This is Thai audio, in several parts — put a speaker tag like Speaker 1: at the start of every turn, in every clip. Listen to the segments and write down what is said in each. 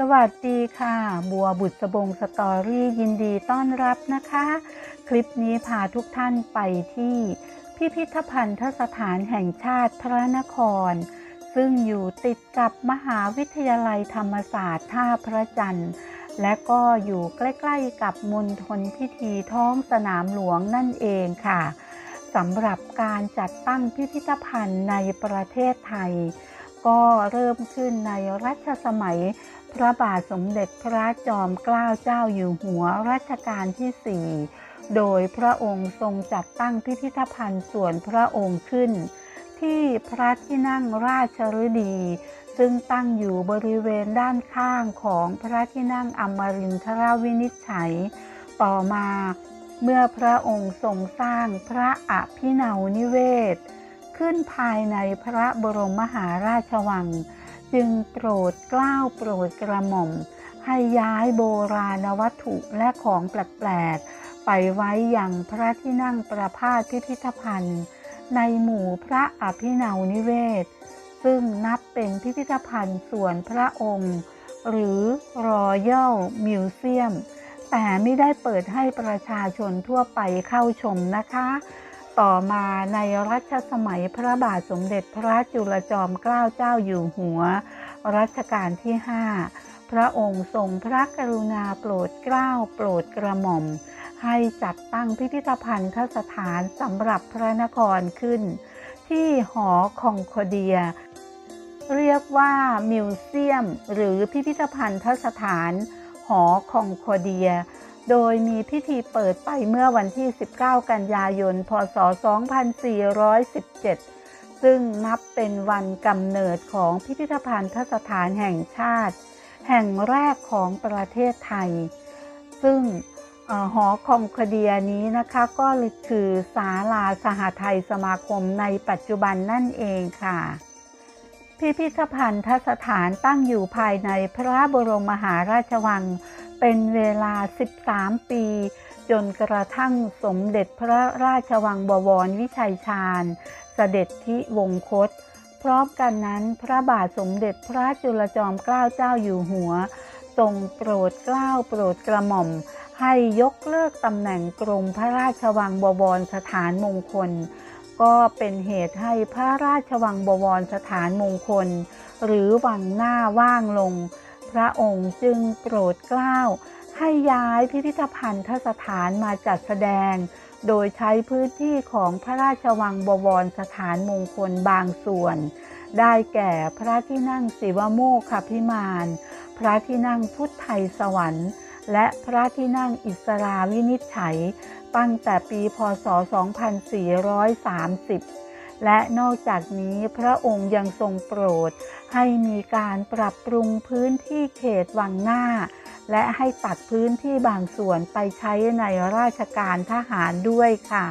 Speaker 1: สวัสดีค่ะ บัวบุตรสบงสตอรี่ยินดีต้อนรับนะคะ คลิปนี้พาทุกท่านไปที่พิพิธภัณฑสถานแห่งชาติพระนคร ซึ่งอยู่ติดกับมหาวิทยาลัยธรรมศาสตร์ท่าพระจันทร์ และก็อยู่ใกล้ๆกับมณฑลพิธีท้องสนามหลวงนั่นเองค่ะสำหรับการจัดตั้งพิพิธภัณฑ์ในประเทศไทย ก็เริ่มขึ้นในรัชสมัย พระบาทสมเด็จพระจอมเกล้าเจ้าอยู่หัวรัชกาลที่4โดยพระองค์ทรงจัดตั้งพิพิธภัณฑ์ส่วนพระองค์ขึ้น ที่พระที่นั่งราชฤดี ซึ่งตั้งอยู่บริเวณด้านข้างของพระที่นั่งอมรินทรวินิจฉัย ต่อมาเมื่อพระองค์ทรงสร้างพระอภินาวนิเวศ ขึ้นภายในพระบรมมหาราชวัง จึงโปรดกล้าวโปรดกระหม่อม ให้ย้ายโบราณวัตถุและของแปลกๆ ไปไว้อย่างพระที่นั่งประพาสพิพิธภัณฑ์ ในหมู่พระอภินาวนิเวศ ซึ่งนับเป็นพิพิธภัณฑ์ส่วนพระองค์ หรือ Royal Museum แต่ไม่ได้เปิดให้ประชาชนทั่วไปเข้าชมนะคะ ต่อมาในรัชสมัยพระบาทสมเด็จพระจุลจอมเกล้าเจ้าอยู่หัว รัชกาลที่5พระองค์ทรงพระกรุณาโปรดเกล้าโปรดกระหม่อม ให้จัดตั้งพิพิธภัณฑ์สถานสำหรับพระนครขึ้น ที่หอคองโคเดีย เรียกว่ามิวเซียม หรือพิพิธภัณฑ์สถาน หอคองโคเดีย โดยมีพิธีเปิดไปเมื่อวันที่ 19 กันยายน พศ 2417 ซึ่งนับเป็นวันกำเนิดของพิพิธภัณฑ์สถานแห่งชาติ แห่งแรกของประเทศไทย ซึ่งอหอคองโคเดียนี้นะคะก็คือศาลาสหไทยสมาคมในปัจจุบันนั่นเองค่ะ พิพิธภัณฑ์สถานตั้งอยู่ภายในพระบรมมหาราชวัง เป็นเวลา 13 ปี จนกระทั่งสมเด็จพระราชวังบวรวิชัยชาญเสด็จที่วงคต พร้อมกันนั้นพระบาทสมเด็จพระจุลจอมเกล้าเจ้าอยู่หัวทรงโปรดเกล้าโปรดกระหม่อม ให้ยกเลิกตำแหน่งกรมพระราชวังบวรสถานมงคล ก็เป็นเหตุให้พระราชวังบวรสถานมงคล หรือวังหน้าว่างลง ระองค์จึงโปรดเกล้า ให้ย้ายพิพิธภัณฑสถานมาจัดแสดง โดยใช้พื้นที่ของพระราชวังบวรสถานมงคลบางส่วน ได้แก่พระที่นั่งศิวโมคคพิมานพระที่นั่งพุทธไทยสวรรค์ และพระที่นั่งอิสราวินิจฉัย ตั้งแต่ปีพศ 2430 และนอกจากนี้พระองค์ยังทรงโปรด ให้มีการปรับปรุงพื้นที่เขตวังหน้า และให้ตัดพื้นที่บางส่วนไปใช้ในราชการทหารด้วยค่ะ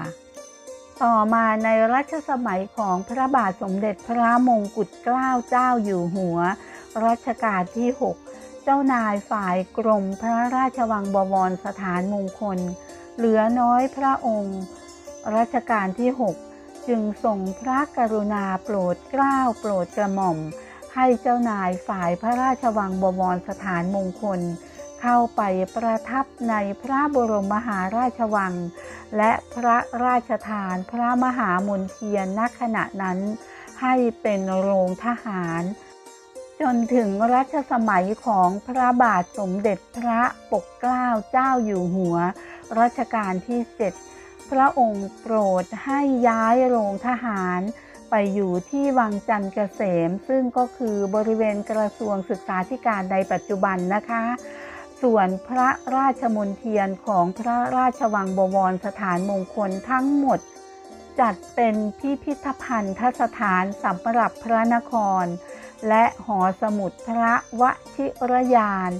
Speaker 1: ต่อมาในรัชสมัยของพระบาทสมเด็จพระมงกุฎเกล้าเจ้าอยู่หัว รัชกาลที่ 6 เจ้านายฝ่ายกรมพระราชวังบวรสถานมงคล เหลือน้อยพระองค์ รัชกาลที่ 6 จึงทรงพระกรุณาโปรดเกล้าโปรดกระหม่อม ให้เจ้านายฝ่ายพระราชวังบวรสถานมงคล เข้าไปประทับในพระบรมมหาราชวัง และพระราชทานพระมหามนเทียนณขณะนั้น ให้เป็นโรงทหาร จนถึงรัชสมัยของพระบาทสมเด็จพระปกเกล้าเจ้าอยู่หัว รัชกาลที่7 พระองค์โปรดให้ย้ายโรงทหาร ไปอยู่ที่วังจันทร์เกษม ซึ่งก็คือบริเวณกระทรวงศึกษาธิการในปัจจุบันนะคะ ส่วนพระราชมนเทียนของพระราชวังบวรสถานมงคลทั้งหมด จัดเป็นพิพิธภัณฑสถานสำหรับพระนคร และหอสมุดพระวชิรยาน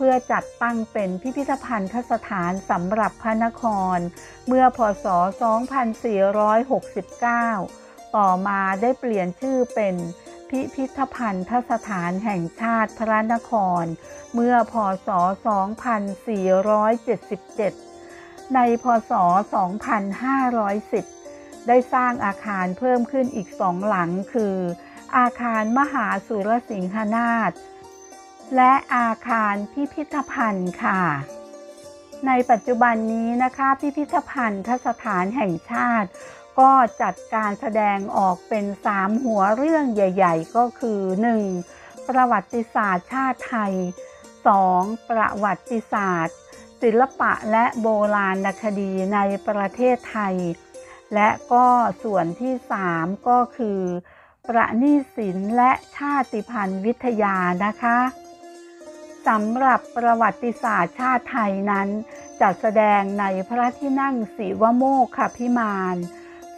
Speaker 1: เพื่อจัดตั้งเป็นพิพิธภัณฑ์สถานสำหรับพระนคร เมื่อพศ 2469 ต่อมาได้เปลี่ยนชื่อเป็นพิพิธภัณฑ์สถานแห่งชาติพระนคร เมื่อพศ 2477 ในพศ 2510 ได้สร้างอาคารเพิ่มขึ้นอีกสองหลังคือ อาคารมหาสุรสิงหนาถ และอาคารพิพิธภัณฑ์ค่ะ ในปัจจุบันนี้นะคะ พิพิธภัณฑ์สถานแห่งชาติ ก็จัดการแสดงออกเป็น 3 หัวเรื่องใหญ่ ๆ ก็คือ 1. ประวัติศาสตร์ชาติไทย 2. ประวัติศาสตร์ ศิลปะและโบราณคดีในประเทศไทย และก็ส่วนที่ 3 ก็คือ ประณีตศิลและชาติพันธุ์วิทยานะคะ สำหรับประวัติศาสตร์ชาติไทยนั้น จัดแสดงในพระที่นั่งศิวโมกขพิมาน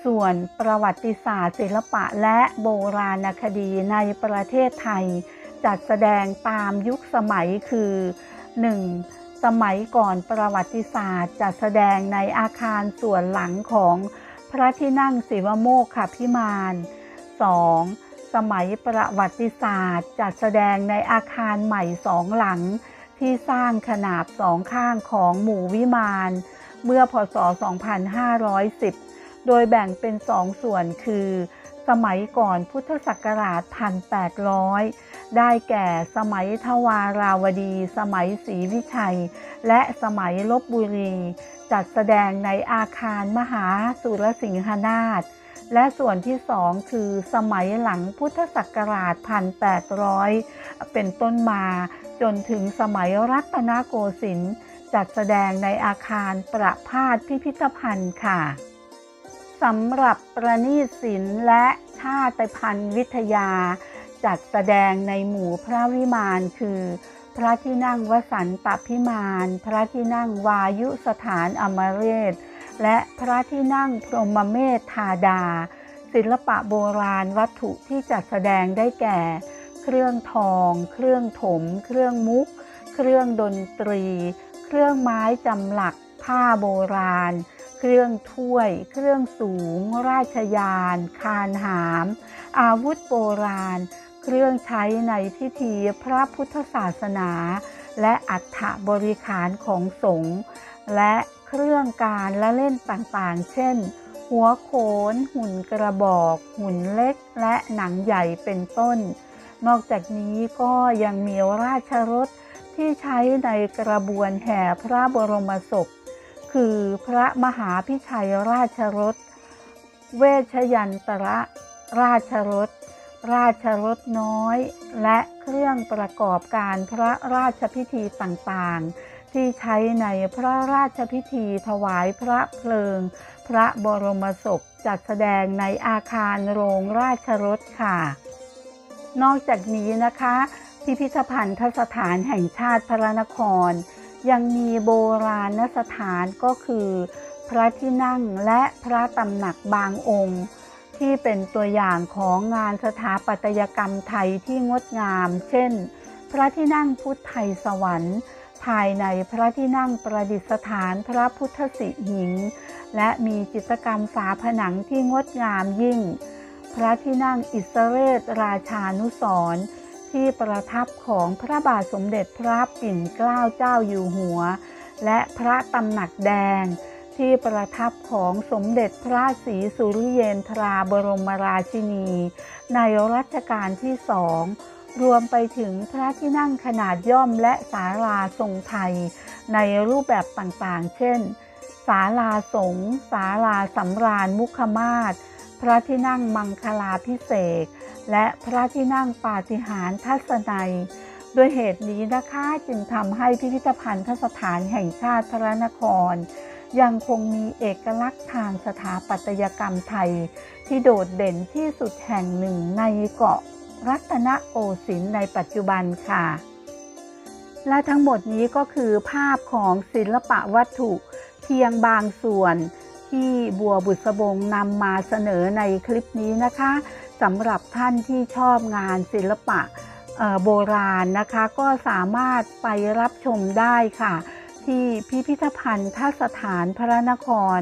Speaker 1: ส่วนประวัติศาสตร์ศิลปะและโบราณคดีในประเทศไทย จัดแสดงตามยุคสมัยคือ 1. สมัยก่อนประวัติศาสตร์จัดแสดงในอาคารส่วนหลังของพระที่นั่งศิวโมกขพิมาน 2. สมัยประวัติศาสตร์ จัดแสดงในอาคารใหม่สองหลัง ที่สร้างขนาบสองข้างของหมู่วิมานเมื่อพศ 2510 โดยแบ่งเป็นสองส่วนคือ สมัยก่อนพุทธศักราช 1800 ได้แก่สมัยทวาราวดี สมัยศรีวิชัย และสมัยลบบุรี จัดแสดงในอาคารมหาสุรสิงหนาถ และส่วนที่สองคือสมัยหลังพุทธศักราช 1800 เป็นต้นมาจนถึงสมัยรัตนโกสินทร์จัดแสดงในอาคารประพาสพิพิธภัณฑ์ค่ะสำหรับประณีตศิลป์และชาติพันธุ์วิทยา จัดแสดงในหมู่พระวิมานคือ พระที่นั่งวสันตพิมาน พระที่นั่งวายุสถานอมเรศ และพระที่นั่งพรหมเมธธาดา ศิลปะโบราณวัตถุที่จัดแสดงได้แก่ เครื่องทอง เครื่องถม เครื่องมุก เครื่องดนตรี เครื่องไม้จำหลัก ผ้าโบราณ เครื่องถ้วย เครื่องสูง ราชยาน คานหาม อาวุธโบราณ เครื่องใช้ในพิธีพระพุทธศาสนา และอัฐบริขารของสงฆ์และ เครื่องการละเล่นต่างๆ เช่น หัวโขน หุ่นกระบอก หุ่นเล็ก และหนังใหญ่เป็นต้น นอกจากนี้ก็ยังมีราชรถที่ใช้ในกระบวนแห่พระบรมศพ คือพระมหาพิชัยราชรถ เวชยันตระราชรถราชรถน้อย และเครื่องประกอบการพระราชพิธีต่างๆ ที่ใช้ในพระราชพิธีถวายพระเพลิง พระบรมศพจัดแสดงในอาคารโรงราชรถค่ะ นอกจากนี้นะคะ พิพิธภัณฑ์สถานแห่งชาติพระนคร ยังมีโบราณสถานก็คือ พระที่นั่งและพระตำหนักบางองค์ ที่เป็นตัวอย่างของงานสถาปัตยกรรมไทยที่งดงาม เช่น พระที่นั่งพุทธไทยสวรรค์ ภายในพระที่นั่งประดิษฐานพระพุทธสิหิง และมีจิตรกรรมฝาผนังที่งดงามยิ่ง พระที่นั่งอิสเรศราชานุสรณ์ที่ประทับของพระบาทสมเด็จพระปิ่นเกล้าเจ้าอยู่หัว และพระตำหนักแดง ที่ประทับของสมเด็จพระศรีสุริเยนทราบรมราชินี ในรัชกาลที่สอง รวมไปถึงพระที่นั่งขนาดย่อมและศาลาทรงไทย ในรูปแบบต่างๆ เช่น ศาลาสงศาลาสำราญมุขมาศ พระที่นั่งมังคลาพิเศษและพระที่นั่งปาฏิหาริย์ทัศนัยด้วยเหตุนี้นะคะจึงทำให้พิพิธภัณฑ์สถานแห่งชาติพระนคร ยังคงมีเอกลักษณ์ทางสถาปัตยกรรมไทย ที่โดดเด่นที่สุดแห่งหนึ่งในเกาะ รัตนโกสินทร์ในปัจจุบันค่ะ และทั้งหมดนี้ก็คือภาพของศิลปะวัตถุเพียงบางส่วนที่บัวบุษบงนำมาเสนอในคลิปนี้นะคะสำหรับท่านที่ชอบงานศิลปะโบราณนะคะ ก็สามารถไปรับชมได้ค่ะ ที่พิพิธภัณฑ์ทสถานพระนคร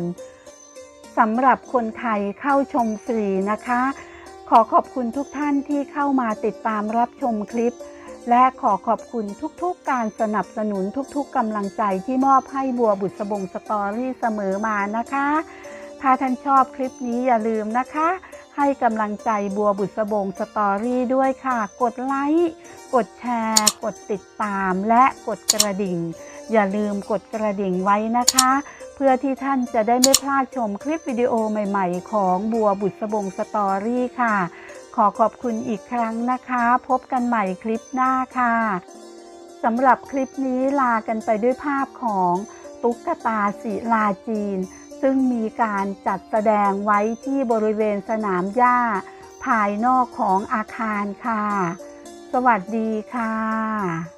Speaker 1: สำหรับคนไทยเข้าชมฟรีนะคะ ขอขอบคุณทุกท่านที่เข้ามาติดตามรับชมคลิป และขอขอบคุณทุกๆการสนับสนุนทุกๆกำลังใจที่มอบให้บัวบุษบงสตอรี่เสมอมานะคะ ถ้าท่านชอบคลิปนี้อย่าลืมนะคะ ให้กำลังใจบัวบุษบงสตอรี่ด้วยค่ะ กดไลค์กดแชร์ กดติดตาม และกดกระดิ่ง อย่าลืมกดกระดิ่งไว้นะคะ เพื่อที่ท่านจะได้ไม่พลาดชมคลิปวิดีโอใหม่ๆ ของบัวบุษบงสตอรี่ค่ะ ขอขอบคุณอีกครั้งนะคะ พบกันใหม่คลิปหน้าค่ะสำหรับคลิปนี้ลากันไปด้วยภาพของตุ๊กตาศิลาจีน ซึ่งมีการจัดแสดงไว้ที่บริเวณสนามหญ้า ภายนอกของอาคารค่ะ สวัสดีค่ะ